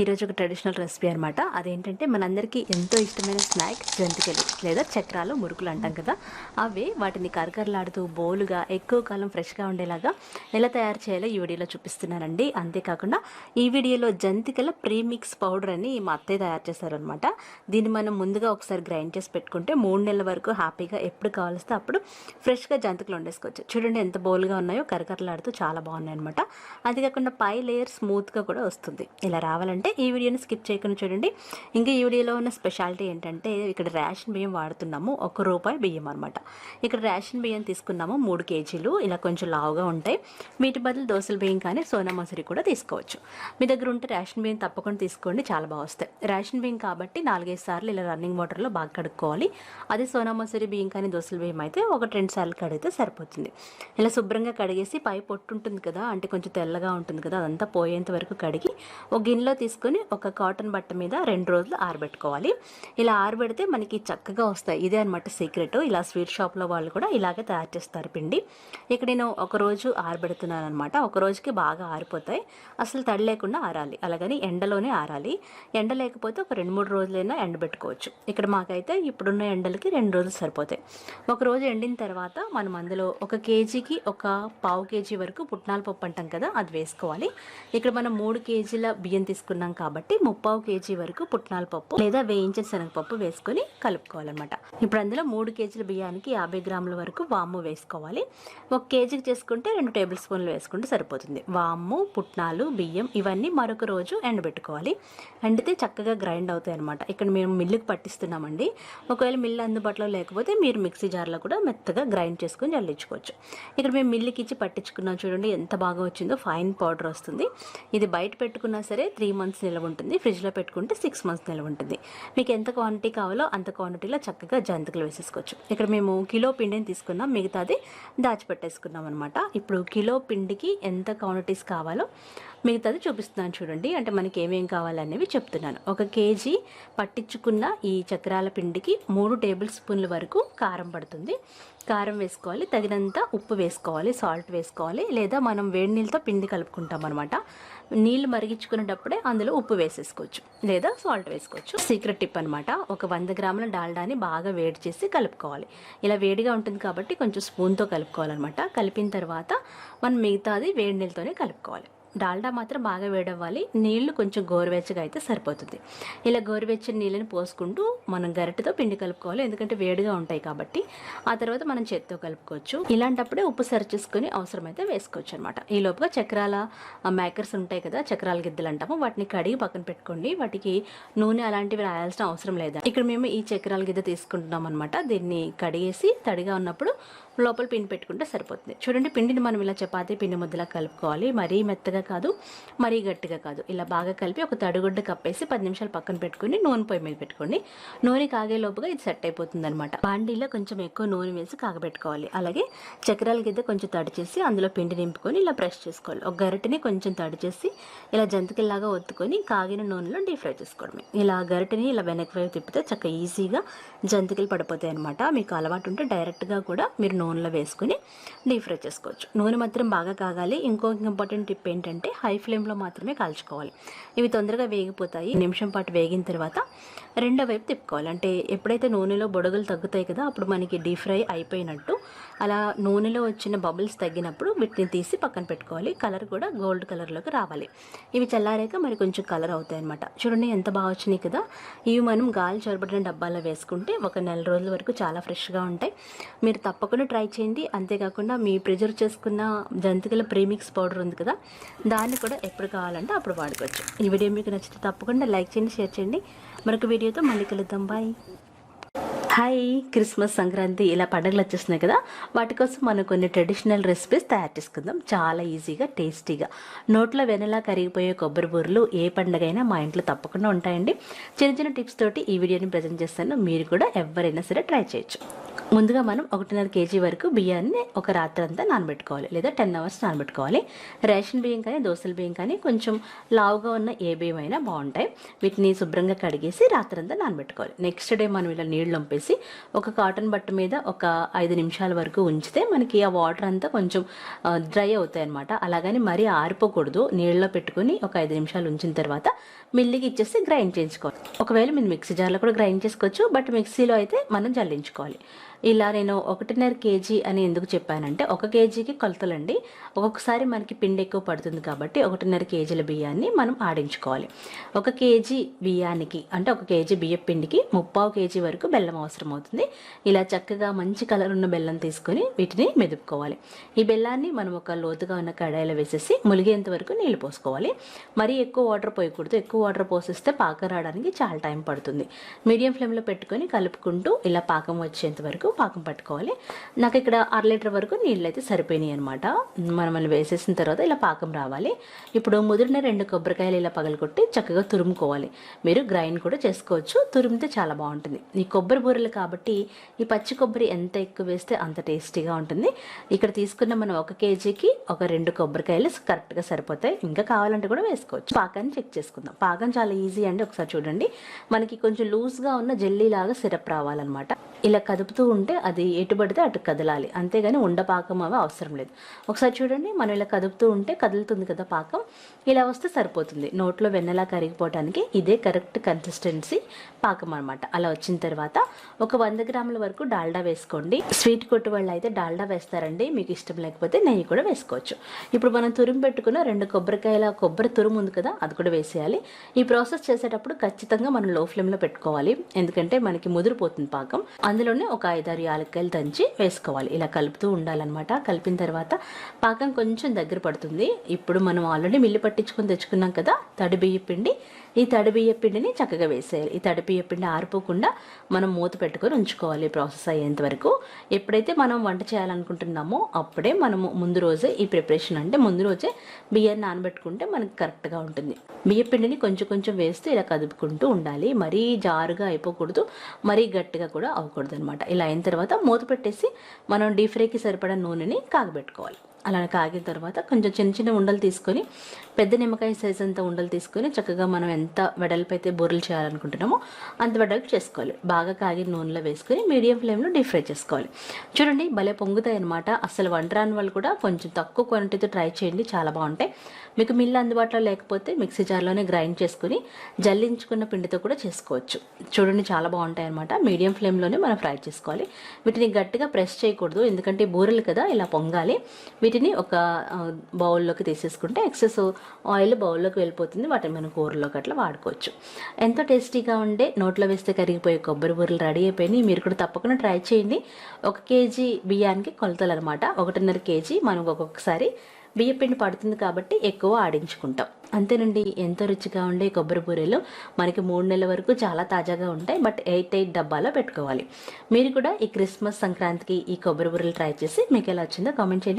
ఈరోజు ఒక traditional recipe అనమాట అదేంటంటే మనందరికీ ఎంతో ఇష్టమైన స్నాక్ జంతికలు లేదా చక్రాలు మురుకులు అంటాం కదా. అవే వాటిని కరకరలాడుతూ బోలుగా ఎక్కువ కాలం ఫ్రెష్గా ఉండేలాగా ఎలా తయారు చేయాలో ఈ వీడియోలో చూపిస్తున్నానండి. అంతేకాకుండా ఈ వీడియోలో జంతికల ప్రీమిక్స్ పౌడర్ అని మా అత్తయ్య తయారు చేశారనమాట దీన్ని మనం ముందుగా ఒకసారి గ్రైండ్ చేసి పెట్టుకుంటే మూడు నెలల వరకు హ్యాపీగా ఎప్పుడు కావాల్స్తే అప్పుడు ఫ్రెష్గా జంతికలు వండేసుకోవచ్చు. చూడండి ఎంత బోలుగా ఉన్నాయో కరకరలాడుతూ చాలా బాగున్నాయి అనమాట అది కాకుండా పై లేయర్ స్మూత్గా కూడా వస్తుంది. ఇలా రావాలంటే ఈ వీడియోని స్కిప్ చేయకుండా చూడండి. ఇంకా ఈ వీడియోలో ఉన్న స్పెషాలిటీ ఏంటంటే ఇక్కడ రేషన్ బియ్యం వాడుతున్నాము ఒక రూపాయి బియ్యం అనమాట ఇక్కడ రేషన్ బియ్యం తీసుకున్నాము మూడు కేజీలు. ఇలా కొంచెం లావుగా ఉంటాయి. వీటి బదులు దోశల బియ్యం కానీ సోనా మసూరి కూడా తీసుకోవచ్చు. మీ దగ్గర ఉంటే రేషన్ బియ్యం తప్పకుండా తీసుకోండి చాలా బాగా వస్తాయి. రేషన్ బియ్యం కాబట్టి నాలుగైదు సార్లు ఇలా రన్నింగ్ వాటర్లో బాగా కడుక్కోవాలి. అదే సోనా మసూరి బియ్యం కానీ దోశల బియ్యం అయితే ఒకటి రెండు సార్లు కడిగితే సరిపోతుంది. ఇలా శుభ్రంగా కడిగేసి పై పొట్టు ఉంటుంది కదా అంటే కొంచెం తెల్లగా ఉంటుంది కదా అదంతా పోయేంత వరకు కడిగి ఒక గిన్నెలో తీసుకొని ఒక కాటన్ బట్ట మీద రెండు రోజులు ఆరబెట్టుకోవాలి. ఇలా ఆరబెడితే మనకి చక్కగా వస్తాయి. ఇదే అనమాట సీక్రెట్. ఇలా స్వీట్ షాప్లో వాళ్ళు కూడా ఇలాగే తయారు చేస్తారు పిండి. ఇక్కడ నేను ఒకరోజు ఆరబెడుతున్నాను అనమాట ఒక రోజుకి బాగా ఆరిపోతాయి. అసలు తడి లేకుండా ఆరాలి. అలాగని ఎండలోనే ఆరాలి. ఎండ లేకపోతే ఒక రెండు మూడు రోజులైనా ఎండబెట్టుకోవచ్చు. ఇక్కడ మాకైతే ఇప్పుడున్న ఎండలకి రెండు రోజులు సరిపోతాయి. ఒక రోజు ఎండిన తర్వాత మనం అందులో ఒక కేజీకి ఒక పావు కేజీ వరకు పుట్నాల పప్పు అంటాం కదా అది వేసుకోవాలి. ఇక్కడ మనం మూడు కేజీల బియ్యం తీసుకున్నాం కాబట్టి ముప్పావు కేజీ వరకు పుట్నాల పప్పు లేదా వేయించిన శనగపప్పు వేసుకొని కలుపుకోవాలన్నమాట. ఇప్పుడు అందులో మూడు కేజీల బియ్యానికి యాభై గ్రాముల వరకు వాము వేసుకోవాలి. ఒక కేజీకి చేసుకుంటే రెండు టేబుల్ స్పూన్లు వేసుకుంటే సరిపోతుంది. వాము పుట్నాలు బియ్యం ఇవన్నీ మరొక రోజు ఎండబెట్టుకోవాలి. ఎండితే చక్కగా గ్రైండ్ అవుతాయి అనమాట ఇక్కడ మేము మిల్లుకి పట్టిస్తున్నామండి. ఒకవేళ మిల్లు అందుబాటులో లేకపోతే మీరు మిక్సీ జార్లో కూడా మెత్తగా గ్రైండ్ చేసుకొని జల్లించుకోవచ్చు. ఇక్కడ మేము మిల్లుకి ఇచ్చి పట్టించుకున్నాం చూడండి ఎంత బాగా వచ్చిందో. ఫైన్ పౌడర్ వస్తుంది. ఇది బయట పెట్టుకున్నా సరే త్రీ మంత్స్ నిల్వ ఉంటుంది. ఫ్రిడ్జ్లో పెట్టుకుంటే సిక్స్ మంత్స్ నిల్వ ఉంటుంది. మీకు ఎంత క్వాంటిటీ కావాలో అంత క్వాంటిటీలో చక్కగా జంతికలు వేసేసుకోవచ్చు. ఇక్కడ మేము కిలో పిండిని తీసుకున్నాం. మిగతాది దాచిపెట్టేసుకున్నాం అనమాట ఇప్పుడు కిలో పిండికి ఎంత క్వాంటిటీస్ కావాలో మిగతాది చూపిస్తున్నాను చూడండి. అంటే మనకి ఏమేం కావాలనేవి చెప్తున్నాను. ఒక కేజీ పట్టించుకున్న ఈ చక్రాల పిండికి మూడు టేబుల్ స్పూన్ల వరకు కారం పడుతుంది. కారం వేసుకోవాలి. తగినంత ఉప్పు వేసుకోవాలి. సాల్ట్ వేసుకోవాలి. లేదా మనం వేడి నీళ్ళతో పిండి కలుపుకుంటాం అనమాట నీళ్ళు మరిగించుకునేటప్పుడే అందులో ఉప్పు వేసేసుకోవచ్చు. లేదా సాల్ట్ వేసుకోవచ్చు. సీక్రెట్ టిప్ అనమాట ఒక వంద గ్రాముల డాల్డాని బాగా వేడి చేసి కలుపుకోవాలి. ఇలా వేడిగా ఉంటుంది కాబట్టి కొంచెం స్పూన్తో కలుపుకోవాలన్నమాట. కలిపిన తర్వాత మనం మిగతాది వేడి నీళ్ళతోనే కలుపుకోవాలి. డాల్డా మాత్రం బాగా వేడవ్వాలి. నీళ్ళు కొంచెం గోరువెచ్చగా అయితే సరిపోతుంది. ఇలా గోరువెచ్చని నీళ్ళని పోసుకుంటూ మనం గరిటతో పిండి కలుపుకోవాలి. ఎందుకంటే వేడిగా ఉంటాయి కాబట్టి. ఆ తర్వాత మనం చేత్తో కలుపుకోవచ్చు. ఇలాంటప్పుడే ఉప్పు సరిచేసుకొని అవసరమైతే వేసుకోవచ్చు అనమాట ఈ లోపుగా చక్రాల మేకర్స్ ఉంటాయి కదా చక్రాల గిద్దలు అంటాము. వాటిని కడిగి పక్కన పెట్టుకోండి. వాటికి నూనె అలాంటివి రాయాల్సిన అవసరం లేదా. ఇక్కడ మేము ఈ చక్రాల గిద్ద తీసుకుంటున్నాం అనమాట దీన్ని కడిగేసి తడిగా ఉన్నప్పుడు లోపల పిండి పెట్టుకుంటే సరిపోతుంది. చూడండి పిండిని మనం ఇలా చపాతీ పిండి ముద్దలా కలుపుకోవాలి. మరీ మెత్తగా కాదు మరీ గట్టిగా కాదు. ఇలా బాగా కలిపి ఒక తడిగుడ్డ కప్పేసి పది నిమిషాలు పక్కన పెట్టుకుని నూనె పొయ్యి మీద పెట్టుకోండి. నూనె కాగే లోపుగా ఇది సెట్ అయిపోతుంది అనమాట బాండీలో కొంచెం ఎక్కువ నూనె వేసి కాగబెట్టుకోవాలి. అలాగే చక్రాల గిద్ద కొంచెం తడి చేసి అందులో పిండి నింపుకొని ఇలా ప్రెస్ చేసుకోవాలి. ఒక గరిటెని కొంచెం తడి చేసి ఇలా జంతికల్లాగా ఒత్తుకొని కాగిన నూనెలో డీప్ ఫ్రై చేసుకోవడమే. ఇలా గరిటెని ఇలా వెనక్కి వైపు తిప్పితే చక్క ఈజీగా జంతికలు పడిపోతాయి అనమాట మీకు అలవాటు ఉంటే డైరెక్ట్గా కూడా మీరు నూనెలో వేసుకుని డీప్ ఫ్రై చేసుకోవచ్చు. నూనె మాత్రం బాగా కాగాలి. ఇంకో ఇంపార్టెంట్ టిప్ ఏంటంటే హై ఫ్లేమ్లో మాత్రమే కాల్చుకోవాలి. ఇవి తొందరగా వేగిపోతాయి. నిమిషం పాటు వేగిన తర్వాత రెండో వైపు తిప్పుకోవాలి. అంటే ఎప్పుడైతే నూనెలో బొడగలు తగ్గుతాయి కదా అప్పుడు మనకి డీప్ ఫ్రై అయిపోయినట్టు అలా నూనెలో వచ్చిన బబుల్స్ తగ్గినప్పుడు వీటిని తీసి పక్కన పెట్టుకోవాలి. కలర్ కూడా గోల్డ్ కలర్లోకి రావాలి. ఇవి చల్లారాక మరి కొంచెం కలర్ అవుతాయి అనమాట చూడండి ఎంత బాగా వచ్చినాయి కదా. ఇవి మనం గాలి చొరబడిన డబ్బాలో వేసుకుంటే ఒక నెల రోజుల వరకు చాలా ఫ్రెష్గా ఉంటాయి. మీరు తప్పకుండా ట్రై చేయండి. అంతేకాకుండా మీ ప్రిజర్వ్ చేసుకున్న జంతికల ప్రీమిక్స్ పౌడర్ ఉంది కదా దాన్ని కూడా ఎప్పుడు కావాలంటే అప్పుడు వాడుకోవచ్చు. ఈ వీడియో మీకు నచ్చితే తప్పకుండా లైక్ చేయండి షేర్ చేయండి. మరొక వీడియోతో మళ్ళీ కలుద్దాం. బాయ్ హాయ్ క్రిస్మస్ సంక్రాంతి ఇలా పండుగలు వచ్చేస్తున్నాయి కదా. వాటి కోసం మనం కొన్ని ట్రెడిషనల్ రెసిపీస్ తయారు చేసుకుందాం. చాలా ఈజీగా టేస్టీగా నోట్లో వెనలా కరిగిపోయే కొబ్బరి బూరలు ఏ పండుగైనా మా ఇంట్లో తప్పకుండా ఉంటాయండి. చిన్న చిన్న టిప్స్ తోటి ఈ వీడియోని ప్రజెంట్ చేస్తాను. మీరు కూడా ఎవరైనా సరే ట్రై చేయొచ్చు. ముందుగా మనం ఒకటిన్నర కేజీ వరకు బియ్యాన్ని ఒక రాత్రి అంతా నానబెట్టుకోవాలి లేదా టెన్ అవర్స్ నానబెట్టుకోవాలి. రేషన్ బియ్యం కానీ దోశల బియ్యం కానీ కొంచెం లావుగా ఉన్న ఏ బియ్యం అయినా బాగుంటాయి. వీటిని శుభ్రంగా కడిగేసి రాత్రి అంతా నానబెట్టుకోవాలి. నెక్స్ట్ డే మనం ఇలా నీళ్ళు వంపేసి ఒక కాటన్ బట్ట మీద ఒక ఐదు నిమిషాల వరకు ఉంచితే మనకి ఆ వాటర్ అంతా కొంచెం డ్రై అవుతాయి అనమాట అలాగని మరీ ఆరిపోకూడదు. నీళ్ళలో పెట్టుకుని ఒక ఐదు నిమిషాలు ఉంచిన తర్వాత మిల్లికి ఇచ్చేసి గ్రైండ్ చేయించుకోవాలి. ఒకవేళ మీరు మిక్సీ జార్లో కూడా గ్రైండ్ చేసుకోవచ్చు బట్ మిక్సీలో అయితే మనం జల్లించుకోవాలి. ఇలా నేను ఒకటిన్నర కేజీ అని ఎందుకు చెప్పానంటే ఒక కేజీకి కొలతలండి. ఒక్కొక్కసారి మనకి పిండి ఎక్కువ పడుతుంది కాబట్టి ఒకటిన్నర కేజీల బియ్యాన్ని మనం ఆడించుకోవాలి. ఒక కేజీ బియ్యానికి అంటే ఒక కేజీ బియ్యం పిండికి ముప్పావు కేజీ వరకు బెల్లం అవసరం అవుతుంది ఇలా చక్కగా మంచి కలర్ ఉన్న బెల్లం తీసుకొని వీటిని మెదుపుకోవాలి. ఈ బెల్లాన్ని మనం ఒక లోతుగా ఉన్న కడాయిలో వేసేసి ములిగేంత వరకు నీళ్ళు పోసుకోవాలి. మరీ ఎక్కువ వాటర్ పోయకూడదు. ఎక్కువ వాటర్ పోసిస్తే పాకం రావడానికి చాలా టైం పడుతుంది. మీడియం ఫ్లేమ్లో పెట్టుకొని కలుపుకుంటూ ఇలా పాకం వచ్చేంత వరకు పాకం పట్టుకోవాలి. నాకు ఇక్కడ అర లీటర్ వరకు నీళ్ళు అయితే సరిపోయినాయి అనమాట మనం వేసేసిన తర్వాత ఇలా పాకం రావాలి. ఇప్పుడు ముదిరిన రెండు కొబ్బరికాయలు ఇలా పగలగొట్టి చక్కగా తురుముకోవాలి. మీరు గ్రైండ్ కూడా చేసుకోవచ్చు. తురిమితే చాలా బాగుంటుంది. ఈ కొబ్బరి బూరెలు కాబట్టి ఈ పచ్చి కొబ్బరి ఎంత ఎక్కువ వేస్తే అంత టేస్టీగా ఉంటుంది. ఇక్కడ తీసుకున్న మనం ఒక కేజీకి ఒక రెండు కొబ్బరికాయలు కరెక్ట్గా సరిపోతాయి. ఇంకా కావాలంటే కూడా వేసుకోవచ్చు. పాకాన్ని చెక్ చేసుకుందాం. పాకం చాలా ఈజీ అండి. ఒకసారి చూడండి. మనకి కొంచెం లూజ్గా ఉన్న జెల్లీ లాగా సిరప్ రావాలన్నమాట. ఇలా కదుపుతూ ఉంటే అది ఎటు పడితే అటు కదలాలి. అంతేగాని ఉండపాకం అవి అవసరం లేదు. ఒకసారి చూడండి మనం ఇలా కదుపుతూ ఉంటే కదులుతుంది కదా పాకం. ఇలా వస్తే సరిపోతుంది. నోట్లో వెన్నెలా కరిగిపోవడానికి ఇదే కరెక్ట్ కన్సిస్టెన్సీ పాకం అనమాట అలా వచ్చిన తర్వాత ఒక వంద గ్రాముల వరకు డాల్డా వేసుకోండి. స్వీట్ కొట్టు వాళ్ళు అయితే డాల్డా వేస్తారండి. మీకు ఇష్టం లేకపోతే నెయ్యి కూడా వేసుకోవచ్చు. ఇప్పుడు మనం తురుము పెట్టుకున్న రెండు కొబ్బరికాయల కొబ్బరి తురుము ఉంది కదా అది కూడా వేసేయాలి. ఈ ప్రాసెస్ చేసేటప్పుడు ఖచ్చితంగా మనం లో ఫ్లేమ్లో పెట్టుకోవాలి. ఎందుకంటే మనకి ముదిరిపోతుంది పాకం. అందులోనే ఒక ఐదు ఐదారు యాలక్కాయలు దంచి వేసుకోవాలి. ఇలా కలుపుతూ ఉండాలన్నమాట. కలిపిన తర్వాత పాకం కొంచెం దగ్గర పడుతుంది. ఇప్పుడు మనం ఆల్రెడీ మిల్లు పట్టించుకొని తెచ్చుకున్నాం కదా తడి బియ్య పిండి. ఈ తడిబియ్య పిండిని చక్కగా వేసేయాలి. ఈ తడిబియ్య పిండి ఆరిపోకుండా మనం మూత పెట్టుకొని ఉంచుకోవాలి ప్రాసెస్ అయ్యేంత వరకు. ఎప్పుడైతే మనం వంట చేయాలనుకుంటున్నామో అప్పుడే మనము ముందు రోజే ఈ ప్రిపరేషన్ అంటే ముందు రోజే బియ్యాన్ని నానబెట్టుకుంటే మనకి కరెక్ట్గా ఉంటుంది. బియ్య పిండిని కొంచెం కొంచెం వేస్తూ ఇలా కదుపుకుంటూ ఉండాలి. మరీ జారుగా అయిపోకూడదు మరీ గట్టిగా కూడా అవ్వకూడదు అనమాట ఇలా అయిన తర్వాత మూత పెట్టేసి మనం డీప్ ఫ్రైకి సరిపడా నూనెని కాగబెట్టుకోవాలి. అలా కాగిన తర్వాత కొంచెం చిన్న చిన్న ఉండలు తీసుకొని పెద్ద నిమ్మకాయ సైజ్ అంత ఉండలు తీసుకొని చక్కగా మనం ఎంత వెడల్పు అయితే బూరెలు చేయాలనుకుంటున్నామో అంత వెడల్పు చేసుకోవాలి. బాగా కాగిన నూనెలో వేసుకొని మీడియం ఫ్లేమ్లో డీప్ ఫ్రై చేసుకోవాలి. చూడండి భలే పొంగుతాయి అనమాట అసలు వంట రాని వాళ్ళు కూడా కొంచెం తక్కువ క్వాంటిటీతో ట్రై చేయండి చాలా బాగుంటాయి. మీకు మిల్లు అందుబాటులో లేకపోతే మిక్సీ జార్లోనే గ్రైండ్ చేసుకుని జల్లించుకున్న పిండితో కూడా చేసుకోవచ్చు. చూడండి చాలా బాగుంటాయి అనమాట మీడియం ఫ్లేమ్లోనే మనం ఫ్రై చేసుకోవాలి. వీటిని గట్టిగా ప్రెస్ చేయకూడదు. ఎందుకంటే బూరెలు కదా ఇలా పొంగాలి. వీటిని ఒక బౌల్లోకి తీసేసుకుంటే ఎక్సెస్ ఆయిల్ బౌల్లోకి వెళ్ళిపోతుంది. వాటిని మనం కూరలోకి అట్లా వాడుకోవచ్చు. ఎంతో టేస్టీగా ఉండే నోట్లో వేస్తే కరిగిపోయే కొబ్బరి బూరెలు రెడీ అయిపోయినాయి. మీరు కూడా తప్పకుండా ట్రై చేయండి. ఒక కేజీ బియ్యానికి కొలతలు అనమాట ఒకటిన్నర కేజీ మనం ఒక్కొక్కసారి బియ్య పిండి పడుతుంది కాబట్టి ఎక్కువ ఆడించుకుంటాం. అంతేనండి ఎంతో రుచిగా ఉండే కొబ్బరి బూరెలు మనకి మూడు నెలల వరకు చాలా తాజాగా ఉంటాయి. బట్ ఎయిట్ ఎయిట్ డబ్బాలో పెట్టుకోవాలి. మీరు కూడా ఈ క్రిస్మస్ సంక్రాంతికి ఈ కొబ్బరి బూరెలు ట్రై చేసి మీకు ఎలా వచ్చిందో కామెంట్ చేయండి.